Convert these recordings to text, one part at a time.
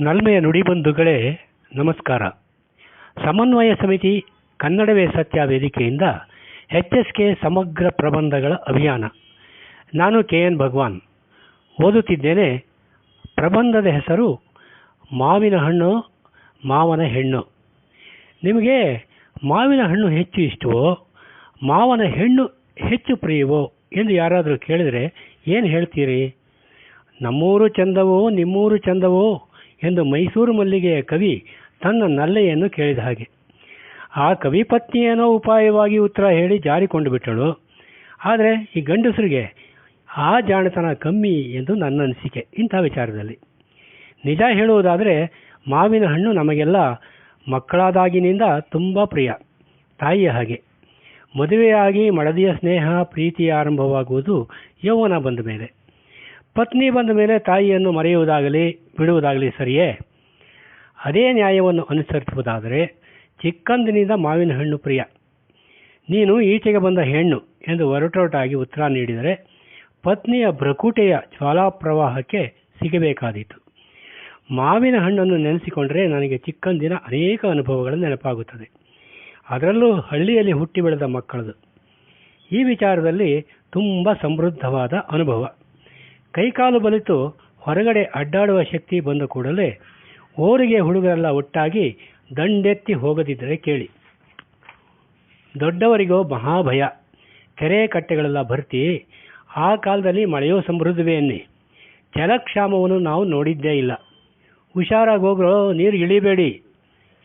ನಲ್ಮೆಯ ನುಡಿಬಂಧುಗಳೇ, ನಮಸ್ಕಾರ. ಸಮನ್ವಯ ಸಮಿತಿ ಕನ್ನಡವೇ ಸತ್ಯ ವೇದಿಕೆಯಿಂದ ಎಚ್ ಎಸ್ ಕೆ ಸಮಗ್ರ ಪ್ರಬಂಧಗಳ ಅಭಿಯಾನ. ನಾನು ಕೆ ಎನ್ ಭಗವಾನ್. ಓದುತ್ತಿದ್ದೇನೆ, ಪ್ರಬಂಧದ ಹೆಸರು ಮಾವಿನ ಹಣ್ಣು, ಮಾವನ ಹೆಣ್ಣು. ನಿಮಗೆ ಮಾವಿನ ಹಣ್ಣು ಹೆಚ್ಚು ಇಷ್ಟವೋ, ಮಾವನ ಹೆಣ್ಣು ಹೆಚ್ಚು ಪ್ರಿಯವೋ ಎಂದು ಯಾರಾದರೂ ಕೇಳಿದರೆ ಏನು ಹೇಳ್ತೀರಿ? ನಮ್ಮೂರು ಚಂದವೋ, ನಿಮ್ಮೂರು ಚಂದವೋ ಎಂದು ಮೈಸೂರು ಮಲ್ಲಿಗೆಯ ಕವಿ ತನ್ನ ನಲ್ಲೆಯನ್ನು ಕೇಳಿದ ಹಾಗೆ. ಆ ಕವಿ ಪತ್ನಿಯೇನೋ ಉಪಾಯವಾಗಿ ಉತ್ತರ ಹೇಳಿ ಜಾರಿಕೊಂಡು ಬಿಟ್ಟಳು. ಆದರೆ ಈ ಗಂಡಸರಿಗೆ ಆ ಜಾಣತನ ಕಮ್ಮಿ ಎಂದು ನನ್ನ ಅನಿಸಿಕೆ. ಇಂಥ ವಿಚಾರದಲ್ಲಿ. ನಿಜ ಹೇಳುವುದಾದರೆ ಮಾವಿನ ಹಣ್ಣು ನಮಗೆಲ್ಲ ಮಕ್ಕಳಾದಾಗಿನಿಂದ ತುಂಬ ಪ್ರಿಯ. ತಾಯಿಯ ಹಾಗೆ. ಮದುವೆಯಾಗಿ ಮಡದಿಯ ಸ್ನೇಹ, ಪ್ರೀತಿ ಆರಂಭವಾಗುವುದು ಯೌವನ ಬಂದ ಮೇಲೆ. ಪತ್ನಿ ಬಂದ ಮೇಲೆ ತಾಯಿಯನ್ನು ಮರೆಯುವುದಾಗಲಿ, ಬಿಡುವುದಾಗಲಿ ಸರಿಯೇ? ಅದೇ ನ್ಯಾಯವನ್ನು ಅನುಸರಿಸುವುದಾದರೆ ಚಿಕ್ಕಂದಿನಿಂದ ಮಾವಿನ ಹಣ್ಣು ಪ್ರಿಯ. ನೀನು ಈಚೆಗೆ ಬಂದ ಹೆಣ್ಣು ಎಂದು ಒರಟೊರಟಾಗಿ ಉತ್ತರ ನೀಡಿದರೆ ಪತ್ನಿಯ ಭ್ರಕುಟೆಯ ಜ್ವಾಲಾಪ್ರವಾಹಕ್ಕೆ ಸಿಗಬೇಕಾದೀತು. ಮಾವಿನ ಹಣ್ಣನ್ನು ನೆನೆಸಿಕೊಂಡರೆ ನನಗೆ ಚಿಕ್ಕಂದಿನ ಅನೇಕ ಅನುಭವಗಳು ನೆನಪಾಗುತ್ತದೆ. ಅದರಲ್ಲೂ ಹಳ್ಳಿಯಲ್ಲಿ ಹುಟ್ಟಿ ಬೆಳೆದ ಮಕ್ಕಳದು. ಈ ವಿಚಾರದಲ್ಲಿ ತುಂಬ ಸಮೃದ್ಧವಾದ ಅನುಭವ. ಕೈಕಾಲು ಬಲಿತು, ಹೊರಗಡೆ ಅಡ್ಡಾಡುವ ಶಕ್ತಿ ಬಂದ ಕೂಡಲೇ ಓರಿಗೆ ಹುಡುಗರೆಲ್ಲ ಒಟ್ಟಾಗಿ ದಂಡೆತ್ತಿ ಹೋಗದಿದ್ದರೆ ಕೇಳಿ. ದೊಡ್ಡವರಿಗೋ ಮಹಾಭಯ. ಕೆರೆ ಕಟ್ಟೆಗಳೆಲ್ಲ ಭರ್ತಿ ಆ ಕಾಲದಲ್ಲಿ ಮಳೆಯೋ ಸಮೃದ್ಧವೇ ಅನ್ನಿ. ಜಲಕ್ಷಾಮವನ್ನು ನಾವು ನೋಡಿದ್ದೇ ಇಲ್ಲ. ಹುಷಾರಾಗಿ ಹೋಗ್ರೋ ನೀರು ಇಳಿಬೇಡಿ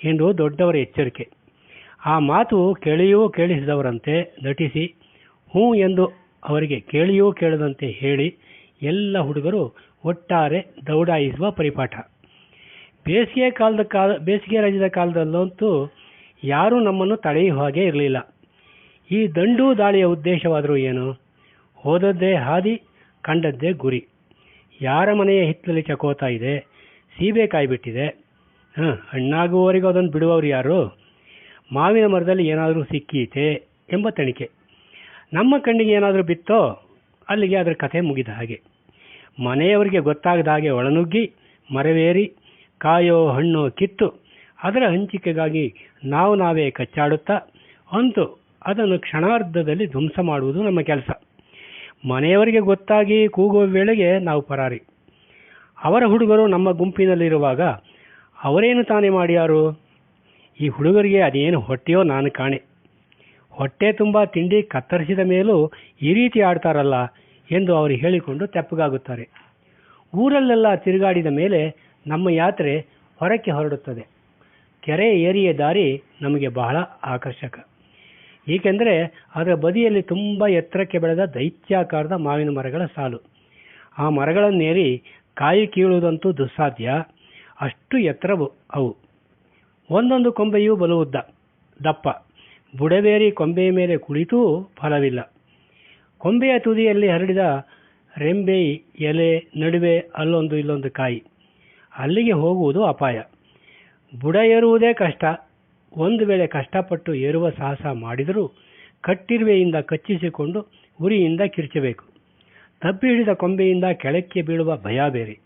ಎಂದು ದೊಡ್ಡವರ ಎಚ್ಚರಿಕೆ. ಆ ಮಾತು ಕೇಳಿಯೂ ಕೇಳಿಸಿದವರಂತೆ ನಟಿಸಿ, ಹ್ಞೂ ಎಂದು ಅವರಿಗೆ ಕೇಳಿಯೂ ಕೇಳದಂತೆ ಹೇಳಿ ಎಲ್ಲ ಹುಡುಗರು ಒಟ್ಟಾರೆ ದೌಡಾಯಿಸುವ ಪರಿಪಾಠ. ಬೇಸಿಗೆ ಕಾಲದ ಕಾಲ, ಬೇಸಿಗೆ ರಜದ ಕಾಲದಲ್ಲಂತೂ ಯಾರೂ ನಮ್ಮನ್ನು ತಡೆಯುವ ಹಾಗೆ ಇರಲಿಲ್ಲ. ಈ ದಂಡು ದಾಳಿಯ ಉದ್ದೇಶವಾದರೂ ಏನು? ಹೋದದ್ದೇ ಹಾದಿ, ಕಂಡದ್ದೇ ಗುರಿ. ಯಾರ ಮನೆಯ ಹಿತ್ತಲಲ್ಲಿ ಚಕೋತಾ ಇದೆ? ಸೀಬೆ ಕಾಯಿಬಿಟ್ಟಿದೆ ಹಾಂ, ಹಣ್ಣಾಗುವವರೆಗೂ ಅದನ್ನು ಬಿಡುವವರು ಯಾರು? ಮಾವಿನ ಮರದಲ್ಲಿ ಏನಾದರೂ ಸಿಕ್ಕೀತೆ ಎಂಬ ತಣಿಕೆ ನಮ್ಮ ಕಣ್ಣಿಗೆ ಏನಾದರೂ ಬಿತ್ತೋ, ಅಲ್ಲಿಗೆ ಅದರ ಕಥೆ ಮುಗಿದ ಹಾಗೆ. ಮನೆಯವರಿಗೆ ಗೊತ್ತಾಗದ ಹಾಗೆ ಒಳನುಗ್ಗಿ, ಮರವೇರಿ, ಕಾಯೋ ಹಣ್ಣು ಕಿತ್ತು, ಅದರ ಹಂಚಿಕೆಗಾಗಿ ನಾವು ನಾವೇ ಕಚ್ಚಾಡುತ್ತಾ, ಅಂತೂ ಅದನ್ನು ಕ್ಷಣಾರ್ಧದಲ್ಲಿ ಧ್ವಂಸ ಮಾಡುವುದು ನಮ್ಮ ಕೆಲಸ. ಮನೆಯವರಿಗೆ ಗೊತ್ತಾಗಿ ಕೂಗುವ ವೇಳೆಗೆ ನಾವು ಪರಾರಿ. ಅವರ ಹುಡುಗರು ನಮ್ಮ ಗುಂಪಿನಲ್ಲಿರುವಾಗ, ಅವರೇನು ತಾನೇ ಮಾಡ್ಯಾರು? ಈ ಹುಡುಗರಿಗೆ ಅದೇನು ಹೊಟ್ಟೆಯೋ ನಾನು ಕಾಣೆ. ಹೊಟ್ಟೆ ತುಂಬ ತಿಂಡಿ ಕತ್ತರಿಸಿದ ಮೇಲೂ ಈ ರೀತಿ ಆಡ್ತಾರಲ್ಲ ಎಂದು ಅವರು ಹೇಳಿಕೊಂಡು ತೆಪ್ಪಗಾಗುತ್ತಾರೆ. ಊರಲ್ಲೆಲ್ಲ ತಿರುಗಾಡಿದ ಮೇಲೆ ನಮ್ಮ ಯಾತ್ರೆ ಹೊರಕ್ಕೆ ಹೊರಡುತ್ತದೆ. ಕೆರೆ ಏರಿಯ ದಾರಿ ನಮಗೆ ಬಹಳ ಆಕರ್ಷಕ. ಏಕೆಂದರೆ ಅದರ ಬದಿಯಲ್ಲಿ ತುಂಬ ಎತ್ತರಕ್ಕೆ ಬೆಳೆದ ದೈತ್ಯಾಕಾರದ ಮಾವಿನ ಮರಗಳ ಸಾಲು. ಆ ಮರಗಳನ್ನೇರಿ ಕಾಯಿ ಕೀಳುವುದಂತೂ ದುಸ್ಸಾಧ್ಯ. ಅಷ್ಟು ಎತ್ತರವು ಅವು. ಒಂದೊಂದು ಕೊಂಬೆಯೂ ಬಲು ಉದ್ದ ದಪ್ಪ. ಬುಡವೇರಿ ಕೊಂಬೆಯ ಮೇಲೆ ಕುಳಿತೂ ಫಲವಿಲ್ಲ. ಕೊಂಬೆಯ ತುದಿಯಲ್ಲಿ ಹರಡಿದ ರೆಂಬೆ ಎಲೆ ನಡುವೆ ಅಲ್ಲೊಂದು ಇಲ್ಲೊಂದು ಕಾಯಿ. ಅಲ್ಲಿಗೆ ಹೋಗುವುದು ಅಪಾಯ. ಬುಡ ಏರುವುದೇ ಕಷ್ಟ. ಒಂದು ವೇಳೆ ಕಷ್ಟಪಟ್ಟು ಏರುವ ಸಾಹಸ ಮಾಡಿದರೂ ಕಟ್ಟಿರುವೆಯಿಂದ ಕಚ್ಚಿಸಿಕೊಂಡು ಉರಿಯಿಂದ ಕಿರ್ಚಬೇಕು. ತಪ್ಪಿ ಹಿಡಿದ ಕೊಂಬೆಯಿಂದ ಕೆಳಕ್ಕೆ ಬೀಳುವ ಭಯ ಬೇರೆ.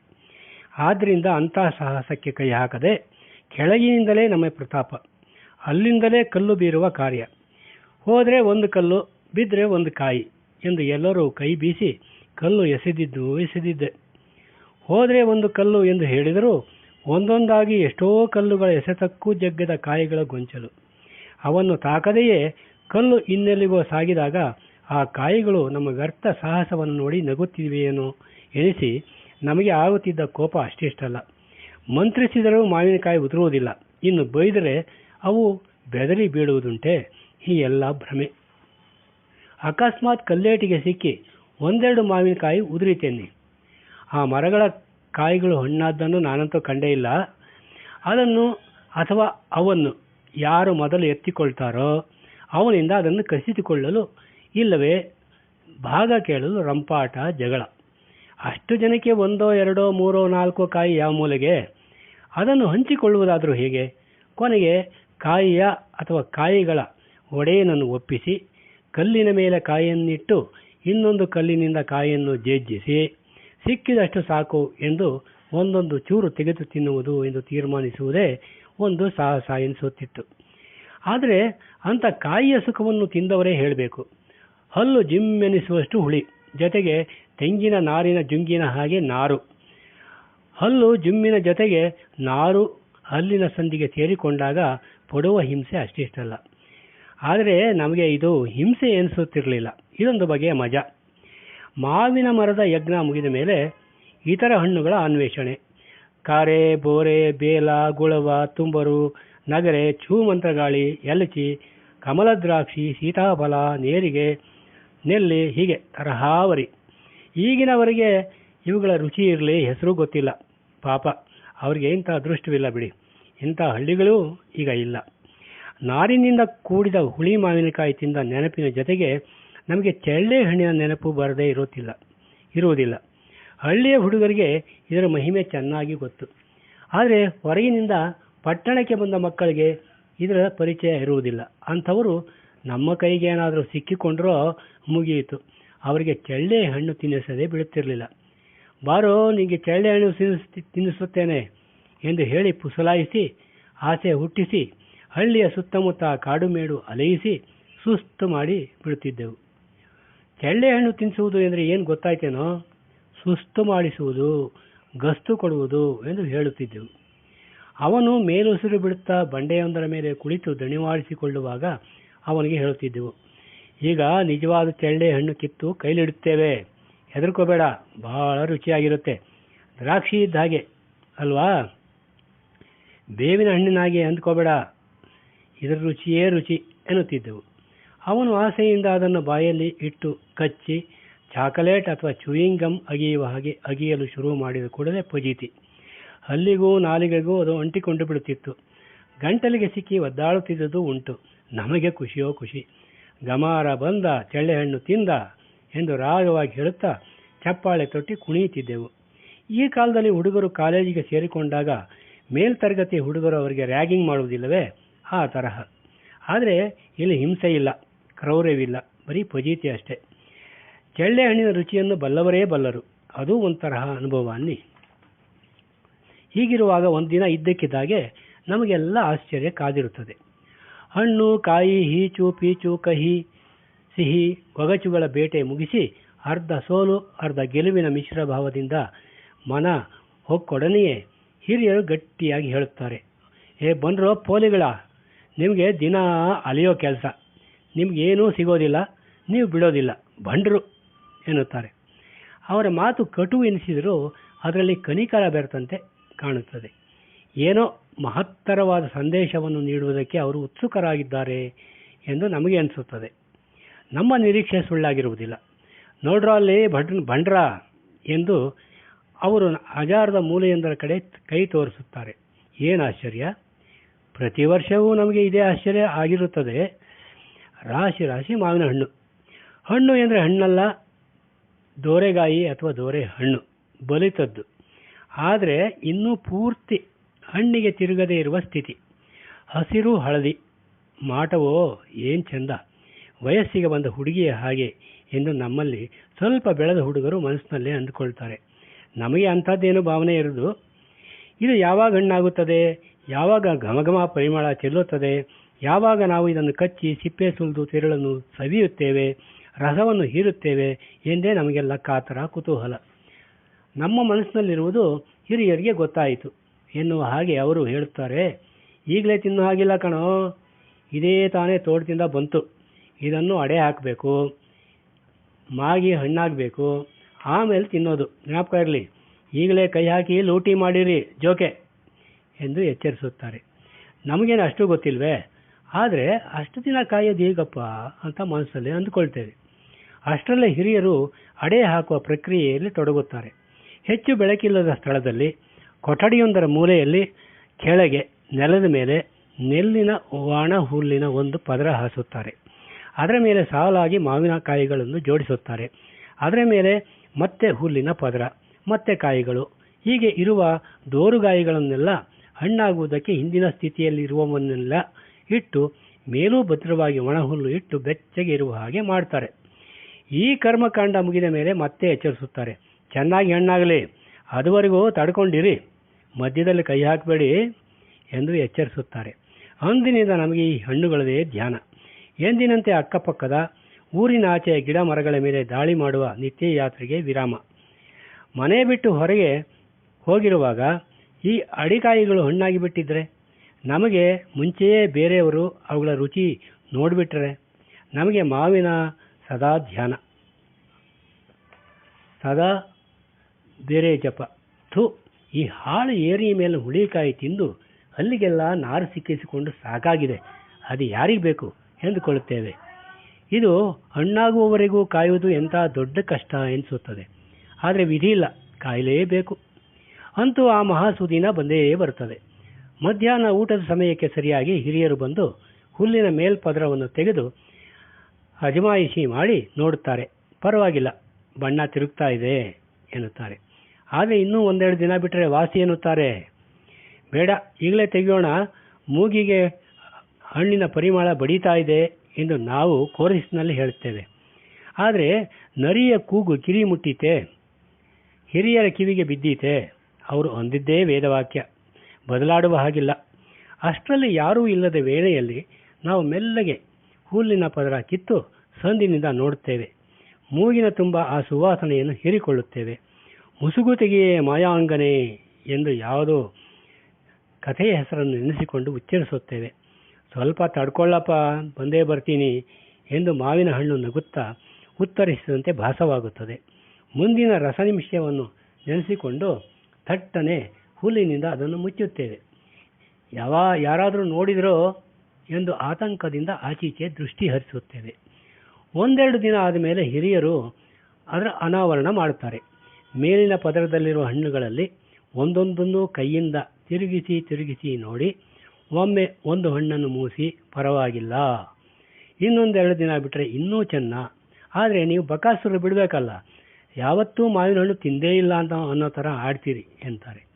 ಆದ್ದರಿಂದ ಅಂತಹ ಸಾಹಸಕ್ಕೆ ಕೈ ಹಾಕದೆ ಕೆಳಗಿನಿಂದಲೇ ನಮ್ಮ ಪ್ರತಾಪ. ಅಲ್ಲಿಂದಲೇ ಕಲ್ಲು ಬೀರುವ ಕಾರ್ಯ. ಹೋದರೆ ಒಂದು ಕಲ್ಲು ಬಿದ್ದರೆ ಒಂದು ಕಾಯಿ. ಎಂದು ಎಲ್ಲರೂ ಕೈ ಬೀಸಿ ಕಲ್ಲು ಎಸೆದಿದ್ದು ಎಸೆದಿದ್ದೆ. ಹೋದರೆ ಒಂದು ಕಲ್ಲು ಎಂದು ಹೇಳಿದರೂ ಒಂದೊಂದಾಗಿ ಎಷ್ಟೋ ಕಲ್ಲುಗಳ ಎಸೆತಕ್ಕೂ ಜಗ್ಗದ ಕಾಯಿಗಳ ಗೊಂಚಲು. ಅವನ್ನು ತಾಕದೆಯೇ ಕಲ್ಲು ಇನ್ನೆಲ್ಲಿಗೋ ಸಾಗಿದಾಗ ಆ ಕಾಯಿಗಳು ನಮ್ಮ ವ್ಯರ್ಥ ಸಾಹಸವನ್ನು ನೋಡಿ ನಗುತ್ತಿವೆಯೇನೋ ಎನಿಸಿ ನಮಗೆ ಆಗುತ್ತಿದ್ದ ಕೋಪ ಅಷ್ಟಿಷ್ಟಲ್ಲ. ಮಂತ್ರಿಸಿದರೂ ಮಾವಿನಕಾಯಿ ಉದುರುವುದಿಲ್ಲ. ಇನ್ನು ಬೈದರೆ ಅವು ಬೆದರಿ ಬೀಳುವುದುಂಟೆ? ಈ ಎಲ್ಲ ಭ್ರಮೆ. ಅಕಸ್ಮಾತ್ ಕಲ್ಲೇಟಿಗೆ ಸಿಕ್ಕಿ ಒಂದೆರಡು ಮಾವಿನಕಾಯಿ ಉದುರಿತೇನೆ ಆ ಮರಗಳ ಕಾಯಿಗಳು ಹಣ್ಣಾದ್ದನ್ನು ನಾನಂತೂ ಕಂಡೇ ಇಲ್ಲ. ಅದನ್ನು ಅಥವಾ ಅವನ್ನು ಯಾರು ಮೊದಲು ಎತ್ತಿಕೊಳ್ತಾರೋ ಅವನಿಂದ ಅದನ್ನು ಕಸಿದುಕೊಳ್ಳಲು ಇಲ್ಲವೇ ಭಾಗ ಕೇಳಲು ರಂಪಾಟ, ಜಗಳ. ಅಷ್ಟು ಜನಕ್ಕೆ ಒಂದೋ, ಎರಡೋ, ಮೂರೋ, ನಾಲ್ಕೋ ಕಾಯಿ ಯಾವ ಮೂಲೆಗೆ? ಅದನ್ನು ಹಂಚಿಕೊಳ್ಳುವುದಾದರೂ ಹೇಗೆ? ಕೊನೆಗೆ ಕಾಯಿಯ ಅಥವಾ ಕಾಯಿಗಳ ಒಡೆಯನನ್ನು ಒಪ್ಪಿಸಿ ಕಲ್ಲಿನ ಮೇಲೆ ಕಾಯಿಯನ್ನಿಟ್ಟು ಇನ್ನೊಂದು ಕಲ್ಲಿನಿಂದ ಕಾಯಿಯನ್ನು ಜಜ್ಜಿಸಿ, ಸಿಕ್ಕಿದಷ್ಟು ಸಾಕು ಎಂದು ಒಂದೊಂದು ಚೂರು ತೆಗೆದು ತಿನ್ನುವುದು ಎಂದು ತೀರ್ಮಾನಿಸುವುದೇ ಒಂದು ಸಾಹಸ ಎನಿಸುತ್ತಿತ್ತು. ಆದರೆ ಅಂಥ ಕಾಯಿಯ ಸುಖವನ್ನು ತಿಂದವರೇ ಹೇಳಬೇಕು. ಹಲ್ಲು ಜಿಮ್ಮೆನಿಸುವಷ್ಟು ಹುಳಿ, ಜೊತೆಗೆ ತೆಂಗಿನ ನಾರಿನ ಜುಂಗಿನ ಹಾಗೆ ನಾರು. ಹಲ್ಲು ಜುಮ್ಮಿನ ಜೊತೆಗೆ ನಾರು ಹಲ್ಲಿನ ಸಂದಿಗೆ ಸೇರಿಕೊಂಡಾಗ ಪಡುವ ಹಿಂಸೆ ಅಷ್ಟಿಷ್ಟಲ್ಲ. ಆದರೆ ನಮಗೆ ಇದು ಹಿಂಸೆ ಎನಿಸುತ್ತಿರಲಿಲ್ಲ. ಇದೊಂದು ಬಗೆಯ ಮಜಾ. ಮಾವಿನ ಮರದ ಯಜ್ಞ ಮುಗಿದ ಮೇಲೆ ಇತರ ಹಣ್ಣುಗಳ ಅನ್ವೇಷಣೆ. ಕಾರೆ, ಬೋರೆ, ಬೇಲ, ಗುಳವ, ತುಂಬರು, ನಗರೆ ಚೂಮಂತ್ರಗಾಳಿ ಎಲಚಿ ಕಮಲದ್ರಾಕ್ಷಿ ಸೀತಾಫಲ, ನೇರಿಗೆ, ನೆಲ್ಲಿ, ಹೀಗೆ ತರಹಾವರಿ. ಈಗಿನವರಿಗೆ ಇವುಗಳ ರುಚಿ ಇರಲಿ ಹೆಸರು ಗೊತ್ತಿಲ್ಲ. ಪಾಪ, ಅವರಿಗೆ ಇಂಥ ಅದೃಷ್ಟವಿಲ್ಲ ಬಿಡಿ. ಇಂಥ ಹಳ್ಳಿಗಳೂ ಈಗ ಇಲ್ಲ. ನಾರಿನಿಂದ ಕೂಡಿದ ಹುಳಿ ಮಾವಿನಕಾಯಿ ತಿಂದ ನೆನಪಿನ ಜೊತೆಗೆ ನಮಗೆ ಚೆಳ್ಳೆ ಹಣ್ಣಿನ ನೆನಪು ಬರದೇ ಇರುತ್ತಿಲ್ಲ ಇರುವುದಿಲ್ಲ. ಹಳ್ಳಿಯ ಹುಡುಗರಿಗೆ ಇದರ ಮಹಿಮೆ ಚೆನ್ನಾಗಿ ಗೊತ್ತು. ಆದರೆ ಹೊರಗಿನಿಂದ ಪಟ್ಟಣಕ್ಕೆ ಬಂದ ಮಕ್ಕಳಿಗೆ ಇದರ ಪರಿಚಯ ಇರುವುದಿಲ್ಲ. ಅಂಥವರು ನಮ್ಮ ಕೈಗೆ ಏನಾದರೂ ಸಿಕ್ಕಿಕೊಂಡ್ರೋ ಮುಗಿಯಿತು. ಅವರಿಗೆ ಚಳ್ಳೆ ಹಣ್ಣು ತಿನ್ನಿಸದೆ ಬಿಡುತ್ತಿರಲಿಲ್ಲ. ಬಾರೋ ನಿಮಗೆ ಚಳ್ಳೆ ಹಣ್ಣು ತಿನ್ನಿಸ್, ತಿನ್ನಿಸುತ್ತೇನೆ ಎಂದು ಹೇಳಿ ಪುಸಲಾಯಿಸಿ, ಆಸೆ ಹುಟ್ಟಿಸಿ ಹಳ್ಳಿಯ ಸುತ್ತಮುತ್ತ ಕಾಡುಮೇಡು ಅಲೆಯಿಸಿ ಸುಸ್ತು ಮಾಡಿ ಬಿಡುತ್ತಿದ್ದೆವು. ಚಳ್ಳೆ ಹಣ್ಣು ತಿನ್ನಿಸುವುದು ಎಂದರೆ ಏನು ಗೊತ್ತಾಯ್ತೇನೋ? ಸುಸ್ತು ಮಾಡಿಸುವುದು, ಗಸ್ತು ಕೊಡುವುದು ಎಂದು ಹೇಳುತ್ತಿದ್ದೆವು. ಅವನು ಮೇಲುಸಿರು ಬಿಡುತ್ತಾ ಬಂಡೆಯೊಂದರ ಮೇಲೆ ಕುಳಿತು ದಣಿವಾಡಿಸಿಕೊಳ್ಳುವಾಗ ಅವನಿಗೆ ಹೇಳುತ್ತಿದ್ದೆವು, ಈಗ ನಿಜವಾದ ಚಳ್ಳೆ ಹಣ್ಣು ಕಿತ್ತು ಕೈಲಿಡುತ್ತೇವೆ. ಹೆದರ್ಕೋಬೇಡ, ಬಹಳ ರುಚಿಯಾಗಿರುತ್ತೆ. ದ್ರಾಕ್ಷಿ ಇದ್ದ ಹಾಗೆ, ಅಲ್ವಾ? ಬೇವಿನ ಹಣ್ಣಿನಾಗೆ ಅಂದ್ಕೋಬೇಡ. ಇದರ ರುಚಿಯೇ ರುಚಿ ಎನ್ನುತ್ತಿದ್ದೆವು. ಅವನು ಆಸೆಯಿಂದ ಅದನ್ನು ಬಾಯಲ್ಲಿ ಇಟ್ಟು ಕಚ್ಚಿ, ಚಾಕಲೇಟ್ ಅಥವಾ ಚೂಯಿಂಗ್ ಗಮ್ ಅಗಿಯುವ ಹಾಗೆ ಅಗಿಯಲು ಶುರು ಮಾಡಿದ ಕೂಡಲೇ ಪಜೀತಿ. ಅಲ್ಲಿಗೂ ನಾಲಿಗೆಗೂ ಅದು ಅಂಟಿಕೊಂಡು ಬಿಡುತ್ತಿತ್ತು. ಗಂಟಲಿಗೆ ಸಿಕ್ಕಿ ಒದ್ದಾಡುತ್ತಿದ್ದುದು ಉಂಟು. ನಮಗೆ ಖುಷಿಯೋ ಖುಷಿ. ಗಮಾರ ಬಂದ ಚಳ್ಳೆಹಣ್ಣು ತಿಂದ ಎಂದು ರಾಗವಾಗಿ ಹೇಳುತ್ತಾ ಚಪ್ಪಾಳೆ ತೊಟ್ಟಿ ಕುಣಿಯುತ್ತಿದ್ದೆವು. ಈ ಕಾಲದಲ್ಲಿ ಹುಡುಗರು ಕಾಲೇಜಿಗೆ ಸೇರಿಕೊಂಡಾಗ ಮೇಲ್ತರಗತಿ ಹುಡುಗರು ಅವರಿಗೆ ರ್ಯಾಗಿಂಗ್ ಮಾಡುವುದಿಲ್ಲವೇ? ಆ ತರಹ. ಆದರೆ ಇಲ್ಲಿ ಹಿಂಸೆ ಇಲ್ಲ, ಕ್ರೌರ್ಯವಿಲ್ಲ, ಬರೀ ಪಜೀತಿ ಅಷ್ಟೇ. ಚಳ್ಳೆ ಹಣ್ಣಿನ ರುಚಿಯನ್ನು ಬಲ್ಲವರೇ ಬಲ್ಲರು, ಅದು ಒಂಥರಹ ಅನುಭವ ಅನ್ನಿ. ಹೀಗಿರುವಾಗ ಒಂದಿನ ಇದ್ದಕ್ಕಿದ್ದಾಗೆ ನಮಗೆಲ್ಲ ಆಶ್ಚರ್ಯ ಕಾದಿರುತ್ತದೆ. ಹಣ್ಣು, ಕಾಯಿ, ಹೀಚು, ಪೀಚು, ಕಹಿ, ಸಿಹಿ, ಒಗಚುಗಳ ಬೇಟೆ ಮುಗಿಸಿ ಅರ್ಧ ಸೋಲು, ಅರ್ಧ ಗೆಲುವಿನ ಮಿಶ್ರ ಭಾವದಿಂದ ಮನ ಹೊಕ್ಕೊಡನೆಯೇ ಹಿರಿಯರು ಗಟ್ಟಿಯಾಗಿ ಹೇಳುತ್ತಾರೆ, ಏ ಬಂದ್ರೋ ಪೋಲಿಗಳ ನಿಮಗೆ ದಿನ ಅಲಿಯೋ ಕೆಲಸ. ನಿಮಗೇನೂ ಸಿಗೋದಿಲ್ಲ, ನೀವು ಬಿಡೋದಿಲ್ಲ, ಬಂಡರು ಎನ್ನುತ್ತಾರೆ. ಅವರ ಮಾತು ಕಟು ಎನಿಸಿದರೂ ಅದರಲ್ಲಿ ಕನಿಕರ ಬೆರೆತಂತೆ ಕಾಣುತ್ತದೆ. ಏನೋ ಮಹತ್ತರವಾದ ಸಂದೇಶವನ್ನು ನೀಡುವುದಕ್ಕೆ ಅವರು ಉತ್ಸುಕರಾಗಿದ್ದಾರೆ ಎಂದು ನಮಗೆ ಅನಿಸುತ್ತದೆ. ನಮ್ಮ ನಿರೀಕ್ಷೆ ಸುಳ್ಳಾಗಿರುವುದಿಲ್ಲ. ನೋಡ್ರ ಅಲ್ಲಿ ಭಂಡ್ರ ಎಂದು ಅವರು ಹಜಾರದ ಮೂಲೆಯೊಂದರ ಕಡೆ ಕೈ ತೋರಿಸುತ್ತಾರೆ. ಏನು ಆಶ್ಚರ್ಯ? ಪ್ರತಿ ವರ್ಷವೂ ನಮಗೆ ಇದೇ ಆಶ್ಚರ್ಯ ಆಗಿರುತ್ತದೆ. ರಾಶಿ ರಾಶಿ ಮಾವಿನ ಹಣ್ಣು. ಹಣ್ಣು ಎಂದರೆ ಹಣ್ಣಲ್ಲ, ದೋರೆಗಾಯಿ ಅಥವಾ ದೋರೆ ಹಣ್ಣು, ಬಲಿತದ್ದು. ಆದರೆ ಇನ್ನೂ ಪೂರ್ತಿ ಹಣ್ಣಿಗೆ ತಿರುಗದೇ ಇರುವ ಸ್ಥಿತಿ. ಹಸಿರು, ಹಳದಿ, ಮಾಟವೋ, ಏನು ಚೆಂದ. ವಯಸ್ಸಿಗೆ ಬಂದ ಹುಡುಗಿಯ ಹಾಗೆ ಎಂದು ನಮ್ಮಲ್ಲಿ ಸ್ವಲ್ಪ ಬೆಳೆದ ಹುಡುಗರು ಮನಸ್ಸಿನಲ್ಲೇ ಅಂದುಕೊಳ್ತಾರೆ. ನಮಗೆ ಅಂಥದ್ದೇನು ಭಾವನೆ ಇರೋದು. ಇದು ಯಾವಾಗ ಹಣ್ಣಾಗುತ್ತದೆ? ಯಾವಾಗ ಘಮಘಮ ಪರಿಮಳ ಚೆಲ್ಲುತ್ತದೆ, ಯಾವಾಗ ನಾವು ಇದನ್ನು ಕಚ್ಚಿ ಸಿಪ್ಪೆ ಸುಲಿದು ತಿರುಳನ್ನು ಸವಿಯುತ್ತೇವೆ, ರಸವನ್ನು ಹೀರುತ್ತೇವೆ ಎಂದೇ ನಮಗೆಲ್ಲ ಕಾತರ ಕುತೂಹಲ. ನಮ್ಮ ಮನಸ್ಸಿನಲ್ಲಿರುವುದು ಹಿರಿಯರಿಗೆ ಗೊತ್ತಾಯಿತು. ಎನ್ನುವ ಹಾಗೆ ಅವರು ಹೇಳುತ್ತಾರೆ, ಈಗಲೇ ತಿನ್ನೋ ಹಾಗಿಲ್ಲ ಕಣೋ, ಇದೇ ತಾನೇ ತೋಟದಿಂದ ಬಂತು. ಇದನ್ನು ಅಡೆ ಹಾಕಬೇಕು, ಮಾಗಿ ಹಣ್ಣಾಗಬೇಕು, ಆಮೇಲೆ ತಿನ್ನೋದು. ಜ್ಞಾಪಕ ಇರಲಿ, ಈಗಲೇ ಕೈ ಹಾಕಿ ಲೂಟಿ ಮಾಡಿರಿ, ಜೋಕೆ. ಎಂದು ಎಚ್ಚರಿಸುತ್ತಾರೆ. ನಮಗೇನು ಅಷ್ಟು ಗೊತ್ತಿಲ್ವೇ? ಆದರೆ ಅಷ್ಟು ದಿನ ಕಾಯೋದು ಹೇಗಪ್ಪ ಅಂತ ಮನಸ್ಸಲ್ಲಿ ಅಂದುಕೊಳ್ತೇವೆ. ಅಷ್ಟರಲ್ಲೇ ಹಿರಿಯರು ಅಡೆ ಹಾಕುವ ಪ್ರಕ್ರಿಯೆಯಲ್ಲಿ ತೊಡಗುತ್ತಾರೆ. ಹೆಚ್ಚು ಬೆಳಕಿಲ್ಲದ ಸ್ಥಳದಲ್ಲಿ, ಕೊಠಡಿಯೊಂದರ ಮೂಲೆಯಲ್ಲಿ, ಕೆಳಗೆ, ನೆಲದ ಮೇಲೆ, ನೆಲ್ಲಿನ ಒಣ ಹುಲ್ಲಿನ ಒಂದು ಪದರ ಹಾಸುತ್ತಾರೆ. ಅದರ ಮೇಲೆ ಸಾಲಾಗಿ ಮಾವಿನಕಾಯಿಗಳನ್ನು ಜೋಡಿಸುತ್ತಾರೆ. ಅದರ ಮೇಲೆ ಮತ್ತೆ ಹುಲ್ಲಿನ ಪದರ, ಮತ್ತೆ ಕಾಯಿಗಳು. ಹೀಗೆ ಇರುವ ದೋರುಗಾಯಿಗಳನ್ನೆಲ್ಲ ಹಣ್ಣಾಗುವುದಕ್ಕೆ ಹಿಂದಿನ ಸ್ಥಿತಿಯಲ್ಲಿರುವವನ್ನೆಲ್ಲ ಇಟ್ಟು ಮೇಲೂ ಭದ್ರವಾಗಿ ಒಣಹುಲ್ಲು ಇಟ್ಟು ಬೆಚ್ಚಗೆ ಇರುವ ಹಾಗೆ ಮಾಡ್ತಾರೆ. ಈ ಕರ್ಮಕಾಂಡ ಮುಗಿದ ಮೇಲೆ ಮತ್ತೆ ಎಚ್ಚರಿಸುತ್ತಾರೆ. ಚೆನ್ನಾಗಿ ಹಣ್ಣಾಗಲಿ, ಅದುವರೆಗೂ ತಡ್ಕೊಂಡಿರಿ, ಮಧ್ಯದಲ್ಲಿ ಕೈ ಹಾಕಬೇಡಿ ಎಂದು ಎಚ್ಚರಿಸುತ್ತಾರೆ. ಅಂದಿನಿಂದ ನಮಗೆ ಈ ಹಣ್ಣುಗಳದೇ ಧ್ಯಾನ. ಎಂದಿನಂತೆ ಅಕ್ಕಪಕ್ಕದ ಊರಿನ ಆಚೆಯ ಗಿಡ ಮರಗಳ ಮೇಲೆ ದಾಳಿ ಮಾಡುವ ನಿತ್ಯ ಯಾತ್ರೆಗೆ ವಿರಾಮ. ಮನೆ ಬಿಟ್ಟು ಹೊರಗೆ ಹೋಗಿರುವಾಗ ಈ ಅಡಿಕಾಯಿಗಳು ಹಣ್ಣಾಗಿ ಬಿಟ್ಟಿದ್ದರೆ ನಮಗೆ ಮುಂಚೆಯೇ ಬೇರೆಯವರು ಅವುಗಳ ರುಚಿ ನೋಡಿಬಿಟ್ರೆ ನಮಗೆ ಮಾವಿನ ಸದಾ ಧ್ಯಾನ. ಸದಾ ಬೇರೆ ಜಪ. ಥು, ಈ ಹಾಳು ಏರಿ ಮೇಲೆ ಹುಳಿಕಾಯಿ ತಿಂದು ಅಲ್ಲಿಗೆಲ್ಲ ನಾರು ಸಿಕ್ಕಿಸಿಕೊಂಡು ಸಾಕಾಗಿದೆ. ಅದು ಯಾರಿಗೆ ಬೇಕು ಎಂದುಕೊಳ್ಳುತ್ತೇವೆ. ಇದು ಹಣ್ಣಾಗುವವರೆಗೂ ಕಾಯುವುದು ಎಂಥ ದೊಡ್ಡ ಕಷ್ಟ ಎನಿಸುತ್ತದೆ ಆದರೆ ವಿಧಿ ಇಲ್ಲ ಕಾಯಲೇಬೇಕು. ಅಂತೂ ಆ ಮಹಾಸುದಿನ ಬಂದೇ ಬರುತ್ತದೆ. ಮಧ್ಯಾಹ್ನ ಊಟದ ಸಮಯಕ್ಕೆ ಸರಿಯಾಗಿ ಹಿರಿಯರು ಬಂದು ಹುಲ್ಲಿನ ಮೇಲ್ಪದರವನ್ನು ತೆಗೆದು ಅಜಮಾಯಿಷಿ ಮಾಡಿ ನೋಡುತ್ತಾರೆ. ಪರವಾಗಿಲ್ಲ, ಬಣ್ಣ ತಿರುಗ್ತಾ ಇದೆ ಎನ್ನುತ್ತಾರೆ. ಆದರೆ ಇನ್ನೂ ಒಂದೆರಡು ದಿನ ಬಿಟ್ಟರೆ ವಾಸಿ ಎನ್ನುತ್ತಾರೆ. ಬೇಡ, ಈಗಲೇ ತೆಗೆಯೋಣ. ಮೂಗಿಗೆ ಹಣ್ಣಿನ ಪರಿಮಳ ಬಡಿತಾ ಇದೆ ಎಂದು ನಾವು ಕೋರಿಸ್ನಲ್ಲಿ ಹೇಳುತ್ತೇವೆ. ಆದರೆ ನರಿಯ ಕೂಗು ಕಿರಿ ಮುಟ್ಟಿತೆ ಹಿರಿಯರ ಕಿವಿಗೆ ಬಿದ್ದೀತೆ ಅವರು ಹೊಂದಿದ್ದೇ ವೇದವಾಕ್ಯ. ಬದಲಾಡುವ ಹಾಗಿಲ್ಲ. ಅಷ್ಟರಲ್ಲಿ ಯಾರೂ ಇಲ್ಲದ ವೇಳೆಯಲ್ಲಿ ನಾವು ಮೆಲ್ಲಗೆ ಹುಲ್ಲಿನ ಪದರ ಕಿತ್ತು ಸಂದಿನಿಂದ ನೋಡುತ್ತೇವೆ. ಮೂಗಿನ ತುಂಬ ಆ ಸುವಾಸನೆಯನ್ನು ಹೀರಿಕೊಳ್ಳುತ್ತೇವೆ. ಮುಸುಗು ತೆಗೆಯೇ ಮಾಯಾಂಗನೆ ಎಂದು ಯಾವುದೋ ಕಥೆಯ ಹೆಸರನ್ನು ನೆನೆಸಿಕೊಂಡು ಉಚ್ಚರಿಸುತ್ತೇವೆ. ಸ್ವಲ್ಪ ತಡ್ಕೊಳ್ಳಪ್ಪ, ಬಂದೇ ಬರ್ತೀನಿ ಎಂದು ಮಾವಿನ ಹಣ್ಣು ನಗುತ್ತಾ ಉತ್ತರಿಸಿದಂತೆ ಭಾಸವಾಗುತ್ತದೆ. ಮುಂದಿನ ರಸನಿಮಿಷವನ್ನು ನೆನೆಸಿಕೊಂಡು ಥಟ್ಟನೆ ಹುಲ್ಲಿನಿಂದ ಅದನ್ನು ಮುಚ್ಚುತ್ತೇವೆ. ಯಾವ, ಯಾರಾದರೂ ನೋಡಿದರೋ ಎಂದು ಆತಂಕದಿಂದ ಆಚೀಚೆ ದೃಷ್ಟಿ ಹರಿಸುತ್ತೇವೆ. ಒಂದೆರಡು ದಿನ ಆದಮೇಲೆ ಹಿರಿಯರು ಅದರ ಅನಾವರಣ ಮಾಡುತ್ತಾರೆ. ಮೇಲಿನ ಪದರದಲ್ಲಿರುವ ಹಣ್ಣುಗಳಲ್ಲಿ ಒಂದೊಂದನ್ನು ಕೈಯಿಂದ ತಿರುಗಿಸಿ ತಿರುಗಿಸಿ ನೋಡಿ, ಒಮ್ಮೆ ಒಂದು ಹಣ್ಣನ್ನು ಮೂಸಿ, ಪರವಾಗಿಲ್ಲ. ಇನ್ನೊಂದೆರಡು ದಿನ ಬಿಟ್ಟರೆ ಇನ್ನೂ ಚೆನ್ನ. ಆದರೆ ನೀವು ಬಕಾಸುರು ಬಿಡಬೇಕಲ್ಲ. ಯಾವತ್ತೂ ಮಾವಿನ ಹಣ್ಣು ತಿಂದೇ ಇಲ್ಲ ಅಂತ ಅನ್ನೋ ಥರ ಆಡ್ತೀರಿ ಎಂತಾರೆ.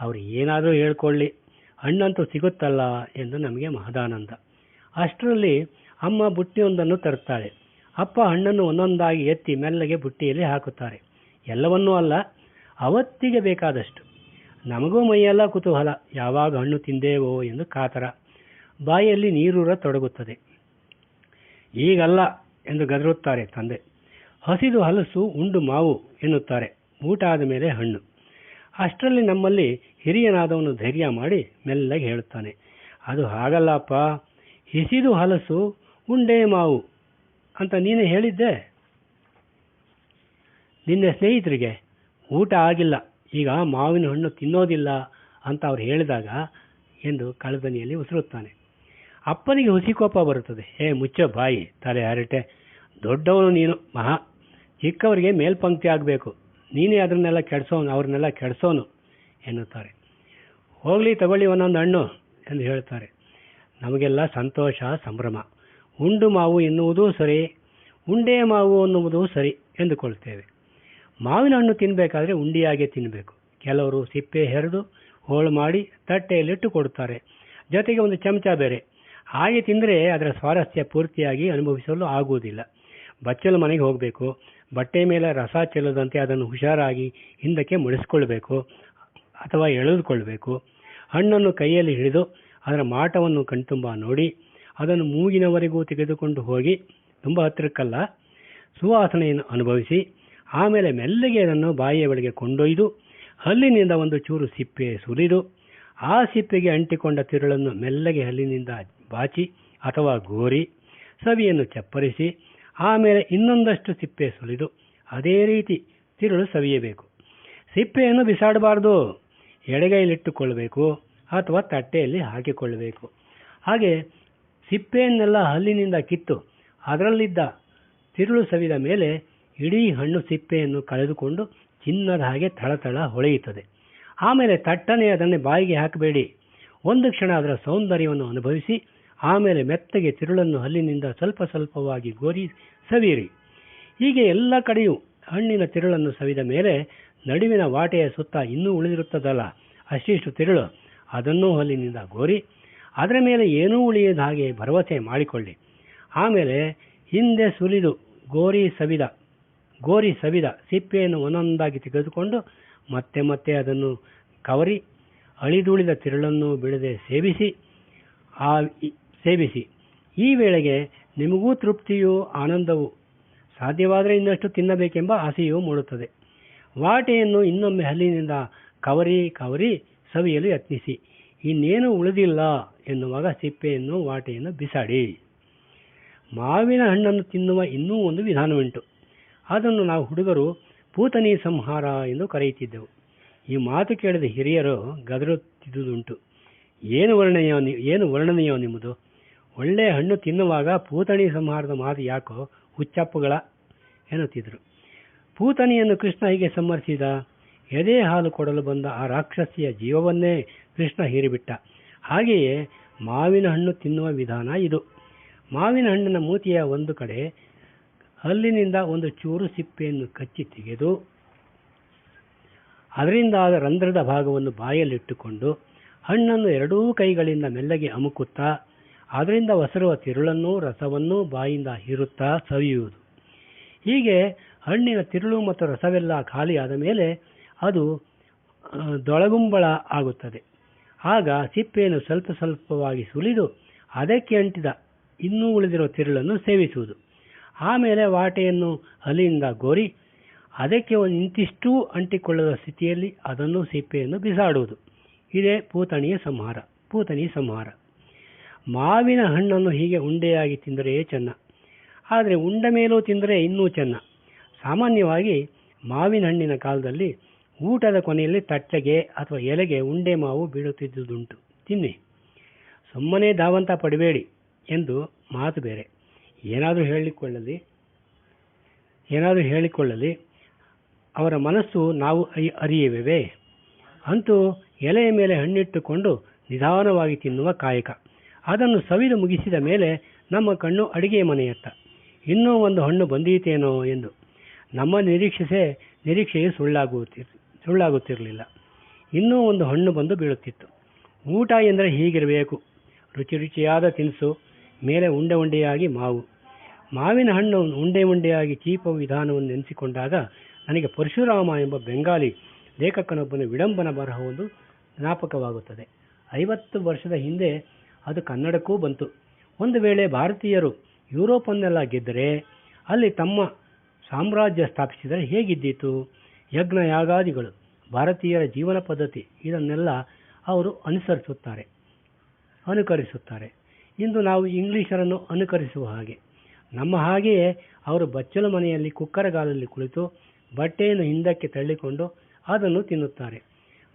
ಅವರು ಏನಾದರೂ ಹೇಳ್ಕೊಳ್ಳಿ, ಹಣ್ಣಂತೂ ಸಿಗುತ್ತಲ್ಲ ಎಂದು ನಮಗೆ ಮಹದಾನಂದ. ಅಷ್ಟರಲ್ಲಿ ಅಮ್ಮ ಬುಟ್ಟಿಯೊಂದನ್ನು ತರುತ್ತಾಳೆ. ಅಪ್ಪ ಹಣ್ಣನ್ನು ಒಂದೊಂದಾಗಿ ಎತ್ತಿ ಮೆಲ್ಲಗೆ ಬುಟ್ಟಿಯಲ್ಲಿ ಹಾಕುತ್ತಾರೆ. ಎಲ್ಲವನ್ನೂ ಅಲ್ಲ, ಅವತ್ತಿಗೆ ಬೇಕಾದಷ್ಟು. ನಮಗೂ ಮೈಯೆಲ್ಲ ಕುತೂಹಲ, ಯಾವಾಗ ಹಣ್ಣು ತಿಂದೇವೋ ಎಂದು ಕಾತರ. ಬಾಯಲ್ಲಿ ನೀರೂರ ತೊಡಗುತ್ತದೆ. ಈಗಲ್ಲ ಎಂದು ಗದರುತ್ತಾರೆ ತಂದೆ. ಹಸಿದು ಹಲಸು, ಉಂಡು ಮಾವು ಎನ್ನುತ್ತಾರೆ. ಊಟ ಆದ ಮೇಲೆ ಹಣ್ಣು. ಅಷ್ಟರಲ್ಲಿ ನಮ್ಮಲ್ಲಿ ಹಿರಿಯನಾದವನು ಧೈರ್ಯ ಮಾಡಿ ಮೆಲ್ಲಗೆ ಹೇಳುತ್ತಾನೆ. ಅದು ಹಾಗಲ್ಲಪ್ಪ. ಹಿಸಿದು ಹಲಸು, ಉಂಡೇ ಮಾವು ಅಂತ ನೀನೇ ಹೇಳಿದ್ದೆ? ನಿನ್ನೆ ಸ್ನೇಹಿತರಿಗೆ, ಊಟ ಆಗಿಲ್ಲ, ಈಗ ಮಾವಿನ ಹಣ್ಣು ತಿನ್ನೋದಿಲ್ಲ ಅಂತ ಅವ್ರು ಹೇಳಿದಾಗ ಎಂದು ಕಳದನಿಯಲ್ಲಿ ಉಸಿರುತ್ತಾನೆ. ಅಪ್ಪನಿಗೆ ಹುಸಿಕೋಪ ಬರುತ್ತದೆ. ಹೇ ಮುಚ್ಚ ಬಾಯಿ, ತಲೆ ಹರಟೆ. ದೊಡ್ಡವನು ನೀನು, ಮಹಾ ಚಿಕ್ಕವರಿಗೆ ಮೇಲ್ಪಂಕ್ತಿ ಆಗಬೇಕು. ನೀನೇ ಅದನ್ನೆಲ್ಲ ಕೆಡಿಸೋನು, ಅವ್ರನ್ನೆಲ್ಲ ಕೆಡಿಸೋನು ಎನ್ನುತ್ತಾರೆ. ಹೋಗಲಿ ತಗೊಳ್ಳಿ ಒಂದೊಂದು ಹಣ್ಣು ಎಂದು ಹೇಳ್ತಾರೆ. ನಮಗೆಲ್ಲ ಸಂತೋಷ, ಸಂಭ್ರಮ. ಉಂಡು ಮಾವು ಎನ್ನುವುದೂ ಸರಿ, ಉಂಡೆ ಮಾವು ಅನ್ನುವುದೂ ಸರಿ ಎಂದುಕೊಳ್ತೇವೆ. ಮಾವಿನ ಹಣ್ಣು ತಿನ್ನಬೇಕಾದ್ರೆ ಉಂಡಿಯಾಗೆ ತಿನ್ನಬೇಕು ಕೆಲವರು ಸಿಪ್ಪೆ ಹೆರೆದು ಹೋಳು ಮಾಡಿ ತಟ್ಟೆಯಲ್ಲಿಟ್ಟು ಕೊಡುತ್ತಾರೆ. ಜೊತೆಗೆ ಒಂದು ಚಮಚ ಬೇರೆ. ಹಾಗೆ ತಿಂದರೆ ಅದರ ಸ್ವಾರಸ್ಯ ಪೂರ್ತಿಯಾಗಿ ಅನುಭವಿಸಲು ಆಗುವುದಿಲ್ಲ. ಬಚ್ಚಲು ಮನೆಗೆ ಹೋಗಬೇಕು. ಬಟ್ಟೆ ಮೇಲೆ ರಸ ಚೆಲ್ಲದಂತೆ ಅದನ್ನು ಹುಷಾರಾಗಿ ಹಿಂದಕ್ಕೆ ಮುಡಿಸ್ಕೊಳ್ಬೇಕು ಅಥವಾ ಎಳೆದುಕೊಳ್ಬೇಕು ಹಣ್ಣನ್ನು ಕೈಯಲ್ಲಿ ಹಿಡಿದು ಅದರ ಮಾಟವನ್ನು ಕಣ್ತುಂಬ ನೋಡಿ, ಅದನ್ನು ಮೂಗಿನವರೆಗೂ ತೆಗೆದುಕೊಂಡು ಹೋಗಿ, ತುಂಬ ಹತ್ತಿರಕ್ಕಲ್ಲ, ಸುವಾಸನೆಯನ್ನು ಅನುಭವಿಸಿ, ಆಮೇಲೆ ಮೆಲ್ಲಗೆ ಅದನ್ನು ಬಾಯಿಯ ಬಳಿಗೆ ಕೊಂಡೊಯ್ದು, ಹಲ್ಲಿನಿಂದ ಒಂದು ಚೂರು ಸಿಪ್ಪೆ ಸುರಿದು, ಆ ಸಿಪ್ಪೆಗೆ ಅಂಟಿಕೊಂಡ ತಿರುಳನ್ನು ಮೆಲ್ಲಗೆ ಹಲ್ಲಿನಿಂದ ಬಾಚಿ ಅಥವಾ ಗೋರಿ, ಸವಿಯನ್ನು ಚಪ್ಪರಿಸಿ ಆಮೇಲೆ ಇನ್ನೊಂದಷ್ಟು ಸಿಪ್ಪೆ ಸುಲಿದು ಅದೇ ರೀತಿ ತಿರುಳು ಸವಿಯಬೇಕು. ಸಿಪ್ಪೆಯನ್ನು ಬಿಸಾಡಬಾರ್ದು. ಎಡಗೈಲಿಟ್ಟುಕೊಳ್ಳಬೇಕು ಅಥವಾ ತಟ್ಟೆಯಲ್ಲಿ ಹಾಕಿಕೊಳ್ಳಬೇಕು. ಹಾಗೆ ಸಿಪ್ಪೆಯನ್ನೆಲ್ಲ ಹಲ್ಲಿನಿಂದ ಕಿತ್ತು ಅದರಲ್ಲಿದ್ದ ತಿರುಳು ಸವಿದ ಮೇಲೆ ಇಡೀ ಹಣ್ಣು ಸಿಪ್ಪೆಯನ್ನು ಕಳೆದುಕೊಂಡು ಚಿನ್ನದ ಹಾಗೆ ಥಳಥಳ ಹೊಳೆಯುತ್ತದೆ. ಆಮೇಲೆ ತಟ್ಟನೆ ಅದನ್ನು ಬಾಯಿಗೆ ಹಾಕಬೇಡಿ. ಒಂದು ಕ್ಷಣ ಅದರ ಸೌಂದರ್ಯವನ್ನು ಅನುಭವಿಸಿ ಆಮೇಲೆ ಮೆತ್ತಗೆ ತಿರುಳನ್ನು ಹಲ್ಲಿನಿಂದ ಸ್ವಲ್ಪ ಸ್ವಲ್ಪವಾಗಿ ಗೋರಿ ಸವಿಯಿರಿ ಹೀಗೆ ಎಲ್ಲ ಕಡೆಯೂ ಹಣ್ಣಿನ ತಿರುಳನ್ನು ಸವಿದ ಮೇಲೆ ನಡುವಿನ ವಾಟೆಯ ಸುತ್ತ ಇನ್ನೂ ಉಳಿದಿರುತ್ತದಲ್ಲ, ಅಷ್ಟಿಷ್ಟು ತಿರುಳು, ಅದನ್ನೂ ಹಲ್ಲಿನಿಂದ ಗೋರಿ. ಅದರ ಮೇಲೆ ಏನೂ ಉಳಿಯದ ಹಾಗೆ ಭರವಸೆ ಮಾಡಿಕೊಳ್ಳಿ. ಆಮೇಲೆ ಹಿಂದೆ ಸುಲಿದು ಗೋರಿ ಸವಿದ ಗೋರಿ ಸವಿದ ಸಿಪ್ಪೆಯನ್ನು ಒಂದೊಂದಾಗಿ ತೆಗೆದುಕೊಂಡು ಮತ್ತೆ ಮತ್ತೆ ಅದನ್ನು ಕವರಿ, ಅಳಿದುಳಿದ ತಿರುಳನ್ನು ಬಿಡದೆ ಸೇವಿಸಿ, ಆ ಸೇವಿಸಿ. ಈ ವೇಳೆಗೆ ನಿಮಗೂ ತೃಪ್ತಿಯೂ ಆನಂದವು ಸಾಧ್ಯವಾದರೆ ಇನ್ನಷ್ಟು ತಿನ್ನಬೇಕೆಂಬ ಆಸೆಯೂ ಮೂಡುತ್ತದೆ. ವಾಟೆಯನ್ನು ಇನ್ನೊಮ್ಮೆ ಹಲ್ಲಿನಿಂದ ಕವರಿ ಕವರಿ ಸವಿಯಲು ಯತ್ನಿಸಿ. ಇನ್ನೇನು ಉಳಿದಿಲ್ಲ ಎನ್ನುವಾಗ ಸಿಪ್ಪೆಯನ್ನು ವಾಟೆಯನ್ನು ಬಿಸಾಡಿ. ಮಾವಿನ ಹಣ್ಣನ್ನು ತಿನ್ನುವ ಇನ್ನೂ ಒಂದು ವಿಧಾನವುಂಟು. ಅದನ್ನು ನಾವು ಹುಡುಗರು ಪೂತನಿ ಸಂಹಾರ ಎಂದು ಕರೆಯುತ್ತಿದ್ದೆವು. ಈ ಮಾತು ಕೇಳಿದ ಹಿರಿಯರು ಗದರುತ್ತಿದ್ದುದುಂಟು. ಏನು ವರ್ಣನೆಯೋ ಏನು ವರ್ಣನೆಯೋ ನಿಮ್ಮದು? ಒಳ್ಳೆಯ ಹಣ್ಣು ತಿನ್ನುವಾಗ ಪೂತಣಿ ಸಂಹಾರದ ಮಾತು ಯಾಕೋ ಹುಚ್ಚಪ್ಪುಗಳ ಎನ್ನುತ್ತಿದ್ದರು ಪೂತಣಿಯನ್ನು ಕೃಷ್ಣ ಹೀಗೆ ಸಂಹರಿಸಿದ, ಎದೆ ಹಾಲು ಕೊಡಲು ಬಂದ ಆ ರಾಕ್ಷಸಿಯ ಜೀವವನ್ನೇ ಕೃಷ್ಣ ಹೀರಿಬಿಟ್ಟ. ಹಾಗೆಯೇ ಮಾವಿನ ಹಣ್ಣು ತಿನ್ನುವ ವಿಧಾನ ಇದು. ಮಾವಿನ ಹಣ್ಣಿನ ಮೂತಿಯ ಒಂದು ಕಡೆ ಹಲ್ಲಿನಿಂದ ಒಂದು ಚೂರು ಸಿಪ್ಪೆಯನ್ನು ಕಚ್ಚಿ ತೆಗೆದು, ಅದರಿಂದಾದ ರಂಧ್ರದ ಭಾಗವನ್ನು ಬಾಯಲ್ಲಿಟ್ಟುಕೊಂಡು ಹಣ್ಣನ್ನು ಎರಡೂ ಕೈಗಳಿಂದ ಮೆಲ್ಲಗೆ ಅಮುಕುತ್ತಾ ಅದರಿಂದ ಒಸರುವ ತಿರುಳನ್ನು ರಸವನ್ನು ಬಾಯಿಂದ ಹೀರುತ್ತಾ ಸವಿಯುವುದು. ಹೀಗೆ ಹಣ್ಣಿನ ತಿರುಳು ಮತ್ತು ರಸವೆಲ್ಲ ಖಾಲಿಯಾದ ಮೇಲೆ ಅದು ದೊಳಗುಂಬಳ ಆಗುತ್ತದೆ. ಆಗ ಸಿಪ್ಪೆಯನ್ನು ಸ್ವಲ್ಪ ಸ್ವಲ್ಪವಾಗಿ ಸುಲಿದು ಅದಕ್ಕೆ ಅಂಟಿದ ಇನ್ನೂ ಉಳಿದಿರುವ ತಿರುಳನ್ನು ಸೇವಿಸುವುದು. ಆಮೇಲೆ ವಾಟೆಯನ್ನು ಹಲಿಯಿಂದ ಗೋರಿ ಅದಕ್ಕೆ ಒಂದು ಇಂತಿಷ್ಟೂ ಅಂಟಿಕೊಳ್ಳದ ಸ್ಥಿತಿಯಲ್ಲಿ ಅದನ್ನು ಸಿಪ್ಪೆಯನ್ನು ಬಿಸಾಡುವುದು. ಇದೇ ಪೂತಣಿಯ ಸಂಹಾರ. ಪೂತಣಿ ಸಂಹಾರ. ಮಾವಿನ ಹಣ್ಣನ್ನು ಹೀಗೆ ಉಂಡೆಯಾಗಿ ತಿಂದರೆ ಚೆನ್ನ. ಆದರೆ ಉಂಡ ಮೇಲೂ ತಿಂದರೆ ಇನ್ನೂ ಚೆನ್ನ. ಸಾಮಾನ್ಯವಾಗಿ ಮಾವಿನ ಹಣ್ಣಿನ ಕಾಲದಲ್ಲಿ ಊಟದ ಕೊನೆಯಲ್ಲಿ ತಟ್ಟೆಗೆ ಅಥವಾ ಎಲೆಗೆ ಉಂಡೆ ಮಾವು ಬೀಳುತ್ತಿದ್ದುದುಂಟು. ತಿನ್ನಿ. ಸುಮ್ಮನೆ ಧಾವಂತ ಪಡಬೇಡಿ ಎಂದು ಮಾತು ಬೇರೆ. ಏನಾದರೂ ಹೇಳಿಕೊಳ್ಳಲಿ. ಏನಾದರೂ ಹೇಳಿಕೊಳ್ಳಲಿ. ಅವರ ಮನಸ್ಸು ನಾವು ಅರಿ- ಅರಿಯುವೆವೇ? ಅಂತೂ ಎಲೆಯ ಮೇಲೆ ಹಣ್ಣಿಟ್ಟುಕೊಂಡು ನಿಧಾನವಾಗಿ ತಿನ್ನುವ ಕಾಯಕ. ಅದನ್ನು ಸವಿದು ಮುಗಿಸಿದ ಮೇಲೆ ನಮ್ಮ ಕಣ್ಣು ಅಡಿಗೆ ಮನೆಯತ್ತ. ಇನ್ನೂ ಒಂದು ಹಣ್ಣು ಬಂದೀತೇನೋ ಎಂದು. ನಮ್ಮ ನಿರೀಕ್ಷಿಸೆ ನಿರೀಕ್ಷೆಯು ಸುಳ್ಳಾಗುತ್ತಿರ್ ಸುಳ್ಳಾಗುತ್ತಿರಲಿಲ್ಲ. ಇನ್ನೂ ಒಂದು ಹಣ್ಣು ಬಂದು ಬೀಳುತ್ತಿತ್ತು. ಊಟ ಎಂದರೆ ಹೀಗಿರಬೇಕು. ರುಚಿ ರುಚಿಯಾದ ತಿನಿಸು, ಮೇಲೆ ಉಂಡೆ ಉಂಡೆಯಾಗಿ ಮಾವು. ಮಾವಿನ ಹಣ್ಣು ಉಂಡೆ ಉಂಡೆಯಾಗಿ ಚೀಪ ವಿಧಾನವನ್ನು ನೆನೆಸಿಕೊಂಡಾಗ ನನಗೆ ಪರಶುರಾಮ ಎಂಬ ಬೆಂಗಾಲಿ ಲೇಖಕನೊಬ್ಬನ ವಿಡಂಬನ ಬರಹವೊಂದು ಜ್ಞಾಪಕವಾಗುತ್ತದೆ. ಐವತ್ತು ವರ್ಷದ ಹಿಂದೆ ಅದು ಕನ್ನಡಕ್ಕೂ ಬಂತು. ಒಂದು ವೇಳೆ ಭಾರತೀಯರು ಯುರೋಪನ್ನೆಲ್ಲ ಗೆದ್ದರೆ ಅಲ್ಲಿ ತಮ್ಮ ಸಾಮ್ರಾಜ್ಯ ಸ್ಥಾಪಿಸಿದರೆ ಹೇಗಿದ್ದೀತು? ಯಜ್ಞ ಯಾಗಾದಿಗಳು ಭಾರತೀಯರ ಜೀವನ ಪದ್ಧತಿ, ಇದನ್ನೆಲ್ಲ ಅವರು ಅನುಸರಿಸುತ್ತಾರೆ, ಅನುಕರಿಸುತ್ತಾರೆ. ಇಂದು ನಾವು ಇಂಗ್ಲೀಷರನ್ನು ಅನುಕರಿಸುವ ಹಾಗೆ. ನಮ್ಮ ಹಾಗೆಯೇ ಅವರು ಬಚ್ಚಲು ಮನೆಯಲ್ಲಿ ಕುಕ್ಕರಗಾಲಲ್ಲಿ ಕುಳಿತು ಬಟ್ಟೆಯನ್ನು ಹಿಂದಕ್ಕೆ ತಳ್ಳಿಕೊಂಡು ಅದನ್ನು ತಿನ್ನುತ್ತಾರೆ.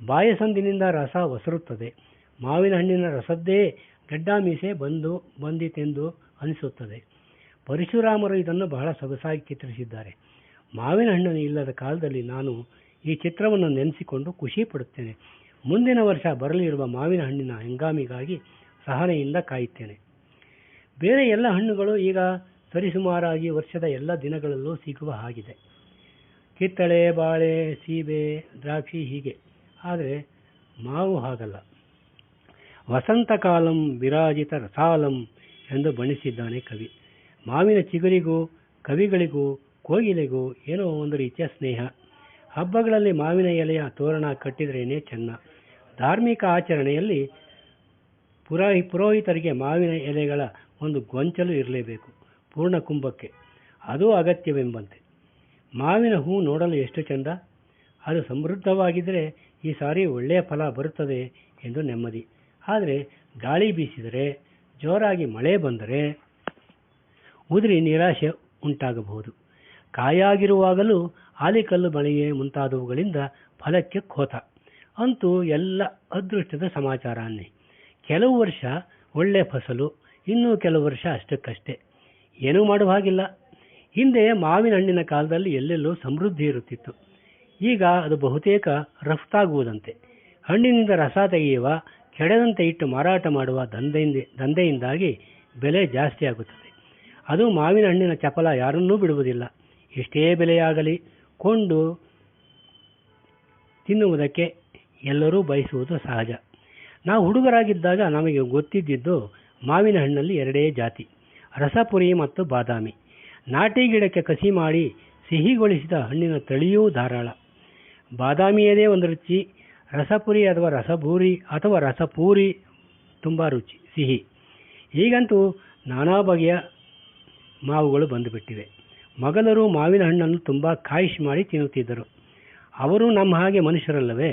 ಬಾಯಸಂದಿನಿಂದ ರಸ ಒಸರುತ್ತದೆ. ಮಾವಿನ ಹಣ್ಣಿನ ರಸದ್ದೇ ಗಡ್ಡ ಮೀಸೆ ಬಂದು, ಬಂದಿತೆಂದು ಅನಿಸುತ್ತದೆ. ಪರಶುರಾಮರು ಇದನ್ನು ಬಹಳ ಸೊಗಸಾಗಿ ಚಿತ್ರಿಸಿದ್ದಾರೆ. ಮಾವಿನ ಹಣ್ಣು ಇಲ್ಲದ ಕಾಲದಲ್ಲಿ ನಾನು ಈ ಚಿತ್ರವನ್ನು ನೆನೆಸಿಕೊಂಡು ಖುಷಿ ಪಡುತ್ತೇನೆ. ಮುಂದಿನ ವರ್ಷ ಬರಲಿರುವ ಮಾವಿನ ಹಣ್ಣಿನ ಹಂಗಾಮಿಗಾಗಿ ಸಹನೆಯಿಂದ ಕಾಯುತ್ತೇನೆ. ಬೇರೆ ಎಲ್ಲ ಹಣ್ಣುಗಳು ಈಗ ಸರಿಸುಮಾರಾಗಿ ವರ್ಷದ ಎಲ್ಲ ದಿನಗಳಲ್ಲೂ ಸಿಗುವ ಹಾಗಿದೆ. ಕಿತ್ತಳೆ, ಬಾಳೆ, ಸೀಬೆ, ದ್ರಾಕ್ಷಿ ಹೀಗೆ. ಆದರೆ ಮಾವು ಹಾಗಲ್ಲ. ವಸಂತ ಕಾಲಂ ವಿರಾಜಿತ ರಸಾಲಂ ಎಂದು ಬಣ್ಣಿಸಿದ್ದಾನೆ ಕವಿ. ಮಾವಿನ ಚಿಗುರಿಗೂ, ಕವಿಗಳಿಗೂ, ಕೋಗಿಲೆಗೂ ಏನೋ ಒಂದು ರೀತಿಯ ಸ್ನೇಹ. ಹಬ್ಬಗಳಲ್ಲಿ ಮಾವಿನ ಎಲೆಯ ತೋರಣ ಕಟ್ಟಿದ್ರೇನೆ ಚೆನ್ನ. ಧಾರ್ಮಿಕ ಆಚರಣೆಯಲ್ಲಿ ಪುರಾಹಿ ಪುರೋಹಿತರಿಗೆ ಮಾವಿನ ಎಲೆಗಳ ಒಂದು ಗೊಂಚಲು ಇರಲೇಬೇಕು ಪೂರ್ಣ ಕುಂಭಕ್ಕೆ. ಅದು ಅಗತ್ಯವೆಂಬಂತೆ. ಮಾವಿನ ಹೂ ನೋಡಲು ಎಷ್ಟು ಚಂದ? ಅದು ಸಮೃದ್ಧವಾಗಿದ್ದರೆ ಈ ಸಾರಿ ಒಳ್ಳೆಯ ಫಲ ಬರುತ್ತದೆ ಎಂದು ನೆಮ್ಮದಿ. ಆದರೆ ಗಾಳಿ ಬೀಸಿದರೆ, ಜೋರಾಗಿ ಮಳೆ ಬಂದರೆ ಉದುರಿ ನಿರಾಶೆ ಉಂಟಾಗಬಹುದು. ಕಾಯಾಗಿರುವಾಗಲೂ ಆಲಿಕಲ್ಲು ಬಳಿಯೇ ಮುಂತಾದವುಗಳಿಂದ ಫಲಕ್ಕೆ ಕೋತ. ಅಂತೂ ಎಲ್ಲ ಅದೃಷ್ಟದ ಸಮಾಚಾರ ಕೆಲವು ವರ್ಷ ಒಳ್ಳೆ ಫಸಲು, ಇನ್ನೂ ಕೆಲವು ವರ್ಷ ಅಷ್ಟಕ್ಕಷ್ಟೇ. ಏನೂ ಮಾಡುವ ಹಾಗಿಲ್ಲ. ಹಿಂದೆ ಮಾವಿನ ಹಣ್ಣಿನ ಕಾಲದಲ್ಲಿ ಎಲ್ಲೆಲ್ಲೋ ಸಮೃದ್ಧಿ ಇರುತ್ತಿತ್ತು. ಈಗ ಅದು ಬಹುತೇಕ ರಫ್ತಾಗುವುದಂತೆ. ಹಣ್ಣಿನಿಂದ ರಸ ತೆಗೆಯುವ ಕೆಡದಂತೆ ಇಟ್ಟು ಮಾರಾಟ ಮಾಡುವ ದಂಧೆಯಿಂದ ದಂಧೆಯಿಂದಾಗಿ ಬೆಲೆ ಜಾಸ್ತಿ ಆಗುತ್ತದೆ ಅದು ಮಾವಿನ ಹಣ್ಣಿನ ಚಪಲ ಯಾರನ್ನೂ ಬಿಡುವುದಿಲ್ಲ. ಎಷ್ಟೇ ಬೆಲೆಯಾಗಲಿ ಕೊಂಡು ತಿನ್ನುವುದಕ್ಕೆ ಎಲ್ಲರೂ ಬಯಸುವುದು ಸಹಜ. ನಾವು ಹುಡುಗರಾಗಿದ್ದಾಗ ನಮಗೆ ಗೊತ್ತಿದ್ದಿದ್ದು ಮಾವಿನ ಹಣ್ಣಲ್ಲಿ ಎರಡೇ ಜಾತಿ, ರಸಪುರಿ ಮತ್ತು ಬಾದಾಮಿ. ನಾಟಿ ಗಿಡಕ್ಕೆ ಕಸಿ ಮಾಡಿ ಸಿಹಿಗೊಳಿಸಿದ ಹಣ್ಣಿನ ತಳಿಯೂ ಧಾರಾಳ. ಬಾದಾಮಿಯದೇ ಒಂದು ರುಚಿ ರಸಪುರಿ ಅಥವಾ ರಸಭೂರಿ ಅಥವಾ ರಸಪೂರಿ ತುಂಬ ರುಚಿ, ಸಿಹಿ. ಈಗಂತೂ ನಾನಾ ಬಗೆಯ ಮಾವುಗಳು ಬಂದುಬಿಟ್ಟಿವೆ. ಮೊಘಲರು ಮಾವಿನ ಹಣ್ಣನ್ನು ತುಂಬ ಕಾಯಿಶ್ ಮಾಡಿ ತಿನ್ನುತ್ತಿದ್ದರು. ಅವರು ನಮ್ಮ ಹಾಗೆ ಮನುಷ್ಯರಲ್ಲವೇ?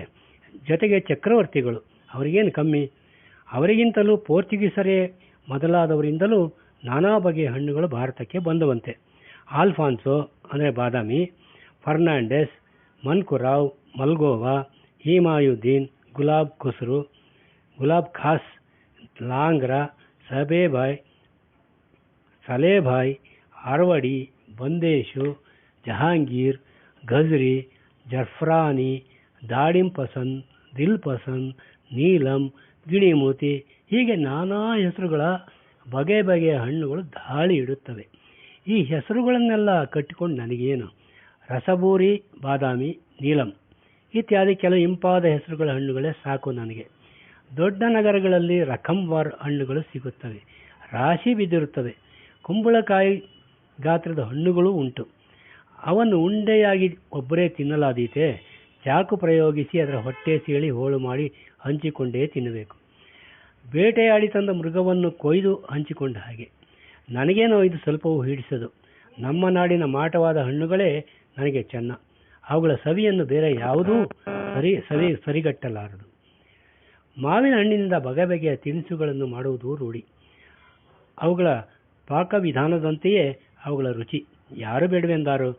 ಜೊತೆಗೆ ಚಕ್ರವರ್ತಿಗಳು, ಅವರಿಗೇನು ಕಮ್ಮಿ? ಅವರಿಗಿಂತಲೂ ಪೋರ್ಚುಗೀಸರೇ ಮೊದಲಾದವರಿಂದಲೂ ನಾನಾ ಬಗೆಯ ಹಣ್ಣುಗಳು ಭಾರತಕ್ಕೆ ಬಂದವಂತೆ. ಆಲ್ಫಾನ್ಸೋ, ಅಂದರೆ ಬಾದಾಮಿ, ಫರ್ನಾಂಡೆಸ್, ಮನ್ಕುರಾವ್, ಮಲ್ಗೋವಾ ಹಿಮಾಯುದ್ದೀನ್, ಗುಲಾಬ್ ಖುಸ್ರು, ಗುಲಾಬ್ ಖಾಸ್, ಲಾಂಗ್ರಾ ಸಬೇಬಾಯ್ ಸಲೇಭಾಯ್ ಅರವಡಿ ಬಂದೇಶು, ಜಹಾಂಗೀರ್, ಗಜ್ರಿ, ಜರ್ಫ್ರಾನಿ ದಾಡಿಂ ಪಸಂದ್ ದಿಲ್ ಪಸಂದ್ ನೀಲಂ, ಗಿಣಿಮೂತಿ ಹೀಗೆ ನಾನಾ ಹೆಸರುಗಳ ಬಗೆ ಬಗೆಯ ಹಣ್ಣುಗಳು ದಾಳಿ ಇಡುತ್ತವೆ. ಈ ಹೆಸರುಗಳನ್ನೆಲ್ಲ ಕಟ್ಟಿಕೊಂಡು ನನಗೇನು? ರಸಬೂರಿ, ಬಾದಾಮಿ, ನೀಲಂ. ಇತ್ಯಾದಿ ಕೆಲವು ಇಂಪಾದ ಹೆಸರುಗಳ ಹಣ್ಣುಗಳೇ ಸಾಕು ನನಗೆ. ದೊಡ್ಡ ನಗರಗಳಲ್ಲಿ ರಕಂವಾರ್ ಹಣ್ಣುಗಳು ಸಿಗುತ್ತವೆ. ರಾಶಿ ಬಿದ್ದಿರುತ್ತವೆ. ಕುಂಬಳಕಾಯಿ ಗಾತ್ರದ ಹಣ್ಣುಗಳು ಉಂಟು. ಅವನ್ನು ಉಂಡೆಯಾಗಿ ಒಬ್ಬರೇ ತಿನ್ನಲಾದೀತೆ. ಚಾಕು ಪ್ರಯೋಗಿಸಿ ಅದರ ಹೊಟ್ಟೆ ಸೀಳಿ ಹೋಳು ಮಾಡಿ ಹಂಚಿಕೊಂಡೇ ತಿನ್ನಬೇಕು. ಬೇಟೆಯಾಡಿ ತಂದ ಮೃಗವನ್ನು ಕೊಯ್ದು ಹಂಚಿಕೊಂಡ ಹಾಗೆ. ನನಗೇನೋ ಇದು ಸ್ವಲ್ಪವೂ ಹಿಡಿಸದು. ನಮ್ಮ ನಾಡಿನ ಮಾಟವಾದ ಹಣ್ಣುಗಳೇ ನನಗೆ ಚೆನ್ನ. ಅವುಗಳ ಸವಿಯನ್ನು ಬೇರೆ ಯಾವುದೂ ಸರಿ ಸರಿ ಸರಿಗಟ್ಟಲಾರದು. ಮಾವಿನ ಹಣ್ಣಿನಿಂದ ಬಗೆ ಬಗೆಯ ತಿನಿಸುಗಳನ್ನು ಮಾಡುವುದು ರೂಢಿ. ಅವುಗಳ ಪಾಕವಿಧಾನದಂತೆಯೇ ಅವುಗಳ ರುಚಿ. ಯಾರು ಬೇಡವೆಂದಾರು?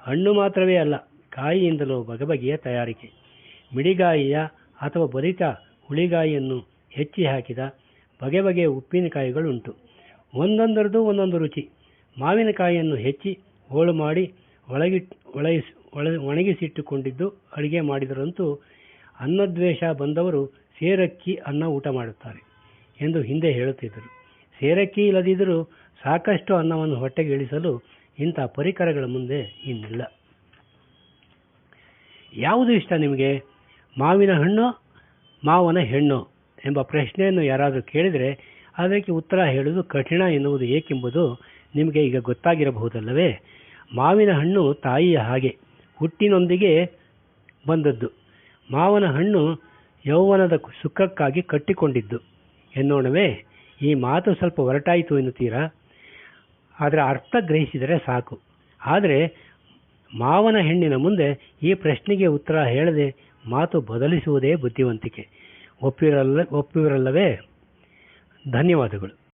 ಹಣ್ಣು ಮಾತ್ರವೇ ಅಲ್ಲ, ಕಾಯಿಯಿಂದಲೂ ಬಗೆ ಬಗೆಯ ತಯಾರಿಕೆ. ಮಿಡಿಗಾಯಿಯ ಅಥವಾ ಬಲಿತ ಹುಳಿಗಾಯಿಯನ್ನು ಹೆಚ್ಚಿ ಹಾಕಿದ ಬಗೆ ಬಗೆಯ ಉಪ್ಪಿನಕಾಯಿಗಳುಂಟು. ಒಂದೊಂದರದು ಒಂದೊಂದು ರುಚಿ. ಮಾವಿನಕಾಯಿಯನ್ನು ಹೆಚ್ಚಿ ಹೋಳು ಮಾಡಿ ಒಳಗಿಟ್, ಒಳಗಿಸಿ ಒಳ, ಒಣಗಿಸಿಟ್ಟುಕೊಂಡಿದ್ದು ಅಡುಗೆ ಮಾಡಿದರಂತೂ ಅನ್ನದ್ವೇಷ ಬಂದವರು ಸೇರಕ್ಕಿ ಅನ್ನ ಊಟ ಮಾಡುತ್ತಾರೆ ಎಂದು ಹಿಂದೆ ಹೇಳುತ್ತಿದ್ದರು. ಸೇರಕ್ಕಿ ಇಲ್ಲದಿದ್ದರೂ ಸಾಕಷ್ಟು ಅನ್ನವನ್ನು ಹೊಟ್ಟೆಗೆ ಇಳಿಸಲು ಇಂಥ ಪರಿಕರಗಳ ಮುಂದೆ ಇನ್ನಿಲ್ಲ. ಯಾವುದು ಇಷ್ಟ ನಿಮಗೆ? ಮಾವಿನ ಹಣ್ಣು, ಮಾವನ ಹೆಣ್ಣು ಎಂಬ ಪ್ರಶ್ನೆಯನ್ನು ಯಾರಾದರೂ ಕೇಳಿದರೆ ಅದಕ್ಕೆ ಉತ್ತರ ಹೇಳುವುದು ಕಠಿಣ ಎನ್ನುವುದು ಏಕೆಂಬುದು ನಿಮಗೆ ಈಗ ಗೊತ್ತಾಗಿರಬಹುದಲ್ಲವೇ? ಮಾವಿನ ಹಣ್ಣು ತಾಯಿಯ ಹಾಗೆ. ಹುಟ್ಟಿನೊಂದಿಗೆ ಬಂದದ್ದು. ಮಾವನ ಹಣ್ಣು ಯೌವನದ ಸುಖಕ್ಕಾಗಿ ಕಟ್ಟಿಕೊಂಡಿದ್ದು. ಎನ್ನೋಣವೇ, ಈ ಮಾತು ಸ್ವಲ್ಪ ಹೊರಟಾಯಿತು ಎನ್ನುತ್ತೀರಾ? ಆದರೆ ಅರ್ಥ ಗ್ರಹಿಸಿದರೆ ಸಾಕು. ಆದರೆ ಮಾವನ ಹೆಣ್ಣಿನ ಮುಂದೆ ಈ ಪ್ರಶ್ನೆಗೆ ಉತ್ತರ ಹೇಳದೆ ಮಾತು ಬದಲಿಸುವುದೇ ಬುದ್ಧಿವಂತಿಕೆ. ಒಪ್ಪಿರಲ್ಲ, ಒಪ್ಪಿರಲ್ಲವೇ? ಧನ್ಯವಾದಗಳು.